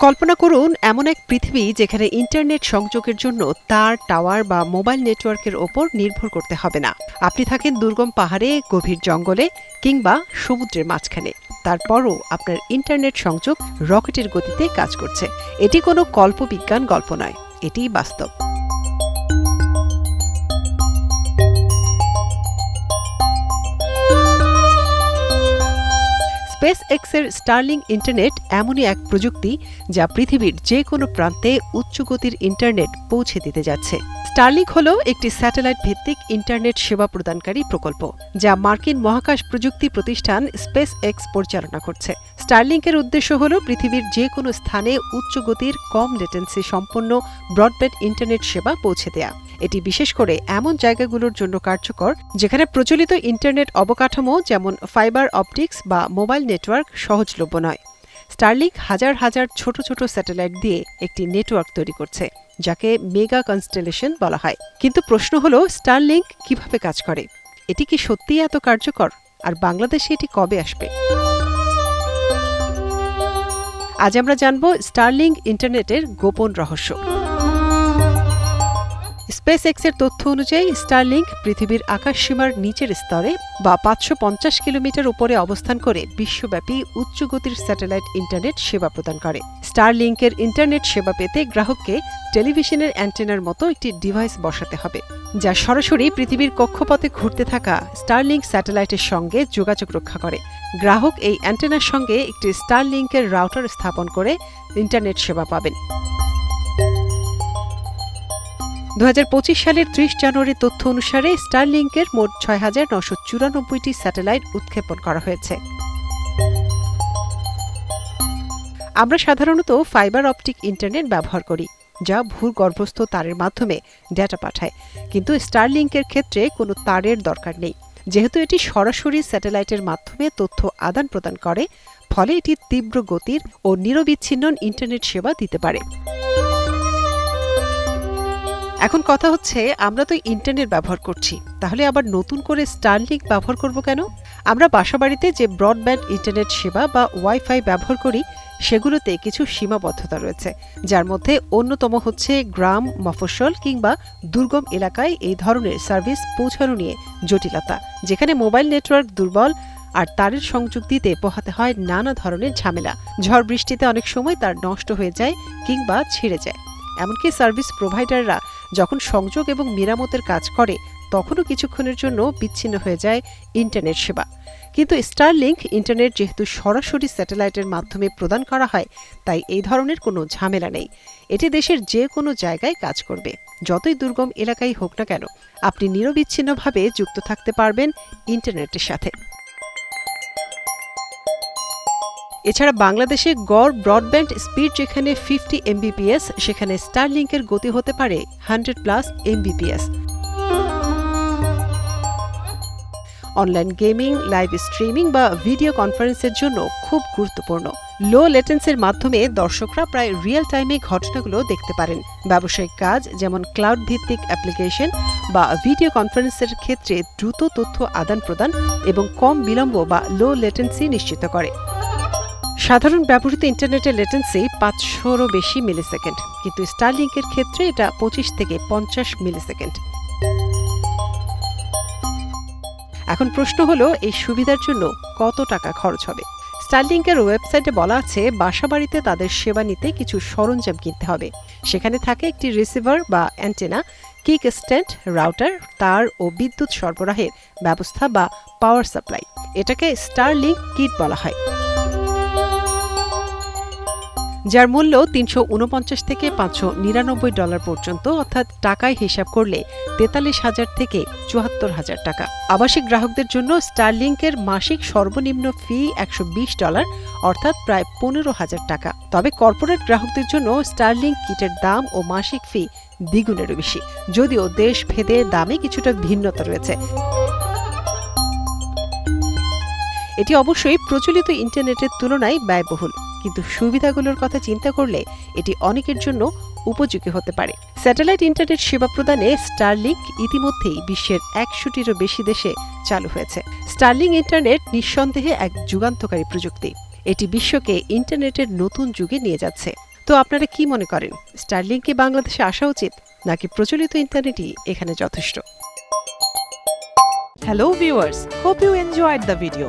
কল্পনা করুন, এমন এক পৃথিবী যেখানে ইন্টারনেট সংযোগের জন্য তার টাওয়ার বা মোবাইল নেটওয়ার্কের ওপর নির্ভর করতে হবে না। আপনি থাকেন দুর্গম পাহাড়ে, গভীর জঙ্গলে কিংবা সমুদ্রের মাঝখানে। তারপরও আপনার ইন্টারনেট সংযোগ রকেটের গতিতে কাজ করছে। এটি কোনো কল্পবিজ্ঞান গল্প নয় এটি বাস্তব। স্পেস এক্সের স্টার্লিং ইন্টারনেট এমনই এক প্রযুক্তি যা পৃথিবীর যে কোনো প্রান্তে উচ্চগতির ইন্টারনেট পৌঁছে দিতে যাচ্ছে। স্টারলিংক হল একটি স্যাটেলাইট ভিত্তিক ইন্টারনেট সেবা প্রদানকারী প্রকল্প, যা মার্কিন মহাকাশ প্রযুক্তি প্রতিষ্ঠান স্পেস এক্স পরিচালনা করছে। স্টারলিংকের উদ্দেশ্য হল পৃথিবীর যে কোনো স্থানে উচ্চগতির কম লেটেন্সি সম্পন্ন ব্রডব্যান্ড ইন্টারনেট সেবা পৌঁছে দেয়া। এটি বিশেষ করে এমন জায়গাগুলোর জন্য কার্যকর, যেখানে প্রচলিত ইন্টারনেট অবকাঠামো যেমন ফাইবার অপটিক্স বা মোবাইল নেটওয়ার্ক সহজলভ্য নয়। স্টারলিংক হাজার হাজার ছোট ছোট স্যাটেলাইট দিয়ে একটি নেটওয়ার্ক তৈরি করছে, যাকে মেগা কনস্টেলেশন বলা হয়। কিন্তু প্রশ্ন হলো, স্টারলিংক কীভাবে কাজ করে? এটি কি সত্যিই এত কার্যকর? আর বাংলাদেশে এটি কবে আসবে? আজ আমরা জানব স্টার্লিং ইন্টারনেটের গোপন রহস্য। স্পেস এক্সের তথ্য অনুযায়ী স্টারলিংক পৃথিবীর আকাশসীমার নিচের স্তরে বা পাঁচশো পঞ্চাশ কিলোমিটার উপরে অবস্থান করে বিশ্বব্যাপী উচ্চগতির স্যাটেলাইট ইন্টারনেট সেবা প্রদান করে। স্টারলিংকের ইন্টারনেট সেবা পেতে গ্রাহককে টেলিভিশনের অ্যান্টেনার মতো একটি ডিভাইস বসাতে হবে, যা সরাসরি পৃথিবীর কক্ষপথে ঘুরতে থাকা স্টারলিংক স্যাটেলাইটের সঙ্গে যোগাযোগ রক্ষা করে। গ্রাহক এই অ্যান্টেনার সঙ্গে একটি স্টারলিংকের রাউটার স্থাপন করে ইন্টারনেট সেবা পাবেন। দু হাজার পঁচিশ সালের ত্রিশ জানুয়ারির তথ্য অনুসারে স্টারলিংকের মোট ছয় হাজার নশো চুরানব্বইটি স্যাটেলাইট উৎক্ষেপণ করা হয়েছে। আমরা সাধারণত ফাইবার অপটিক ইন্টারনেট ব্যবহার করি, যা ভূগর্ভস্থ তারের মাধ্যমে ডেটা পাঠায়। কিন্তু স্টারলিংকের ক্ষেত্রে কোনো তারের দরকার নেই। যেহেতু এটি সরাসরি স্যাটেলাইটের মাধ্যমে তথ্য আদান প্রদান করে, ফলে এটি তীব্র গতির ও নিরবিচ্ছিন্ন ইন্টারনেট সেবা দিতে পারে। এখন কথা হচ্ছে, আমরা তো ইন্টারনেট ব্যবহার করছি। তাহলে আবার নতুন করে স্টারলিংক ব্যবহার করব কেন? আমরা বাসাবাড়িতে যে ব্রডব্যান্ড ইন্টারনেট সেবা বা ওয়াইফাই ব্যবহার করি, সেগুলোতে কিছু সীমাবদ্ধতা রয়েছে। যার মধ্যে অন্যতম হচ্ছে গ্রাম, মফস্বল কিংবা দুর্গম এলাকায় এই ধরনের সার্ভিস পৌঁছানো নিয়ে জটিলতা, যেখানে মোবাইল নেটওয়ার্ক দুর্বল আর তারের সংযোগ দিতে পোহাতে হয় নানা ধরনের ঝামেলা। ঝড় বৃষ্টিতে অনেক সময় তার নষ্ট হয়ে যায় কিংবা ছিঁড়ে যায়। এমনকি সার্ভিস প্রোভাইডাররা যখন সংযোগ এবং মেরামতের কাজ করে, তখনও কিছুক্ষণের জন্য বিচ্ছিন্ন হয়ে যায় ইন্টারনেট সেবা। কিন্তু স্টারলিংক ইন্টারনেট যেহেতু সরাসরি স্যাটেলাইটের মাধ্যমে প্রদান করা হয়, তাই এই ধরনের কোনো ঝামেলা নেই। এটি দেশের যে কোনো জায়গায় কাজ করবে। যতই দুর্গম এলাকায় হোক না কেন, আপনি নিরবিচ্ছিন্নভাবে যুক্ত থাকতে পারবেন ইন্টারনেটের সাথে। এছাড়া বাংলাদেশে গড় ব্রডব্যান্ড স্পিড যেখানে ফিফটি এমবিপিএস সেখানে স্টারলিংকের গতি হতে পারে hundred plus Mbps online gaming live streaming বা ভিডিও কনফারেন্সের জন্য খুব গুরুত্বপূর্ণ। লো লেটেন্সের মাধ্যমে দর্শকরা প্রায় রিয়েল টাইমে ঘটনাগুলো দেখতে পারেন। ব্যবসায়িক কাজ, যেমন ক্লাউড ভিত্তিক অ্যাপ্লিকেশন বা ভিডিও কনফারেন্সের ক্ষেত্রে দ্রুত তথ্য আদান প্রদান এবং কম বিলম্ব বা লো লেটেন্সি নিশ্চিত করে। সাধারণ ব্যবহৃত ইন্টারনেটের লেটেন্সি পাঁচশোরও বেশি মিলিসেকেন্ড কিন্তু স্টারলিংকের ক্ষেত্রে এটা পঁচিশ থেকে পঞ্চাশ মিলিসেকেন্ড এখন প্রশ্ন হলো, এই সুবিধার জন্য কত টাকা খরচ হবে? স্টারলিংকের ওয়েবসাইটে বলা আছে, বাসাবাড়িতে তাদের সেবা নিতে কিছু সরঞ্জাম কিনতে হবে। সেখানে থাকে একটি রিসিভার বা অ্যান্টেনা কিক স্ট্যান্ড রাউটার তার ও বিদ্যুৎ সরবরাহের ব্যবস্থা বা পাওয়ার সাপ্লাই এটাকে স্টারলিংক কিট বলা হয়। যার মূল্য তিনশো উনপঞ্চাশ থেকে পাঁচশো নিরানব্বই ডলার পর্যন্ত, অর্থাৎ টাকায় হিসাব করলে তেতাল্লিশ হাজার থেকে চুয়াত্তর হাজার টাকা। আবাসিক গ্রাহকদের জন্য স্টারলিংকের মাসিক সর্বনিম্ন ফি একশো বিশ ডলার, অর্থাৎ প্রায় পনেরো হাজার টাকা। তবে কর্পোরেট গ্রাহকদের জন্য স্টারলিংক কিটের দাম ও মাসিক ফি দ্বিগুণেরও বেশি। যদিও দেশ ভেদে দামে কিছুটা ভিন্নতা রয়েছে। এটি অবশ্যই প্রচলিত ইন্টারনেটের তুলনায় ব্যয়বহুল। কিন্তু সুবিধাগুলোর কথা চিন্তা করলে এটি অনেকের জন্য উপযোগী হতে পারে। স্যাটেলাইট ইন্টারনেট সেবা প্রদানে স্টারলিংক ইতিমধ্যেই বিশ্বের একশোটিরও বেশি দেশে চালু হয়েছে। স্টারলিং ইন্টারনেট নিঃসন্দেহে এক যুগান্তকারী প্রযুক্তি। এটি বিশ্বকে ইন্টারনেটের নতুন যুগে নিয়ে যাচ্ছে। তো আপনারা কি মনে করেন, স্টারলিংক বাংলাদেশে আসা উচিত, নাকি প্রচলিত ইন্টারনেটই এখানে যথেষ্ট? Hello viewers hope you enjoyed the video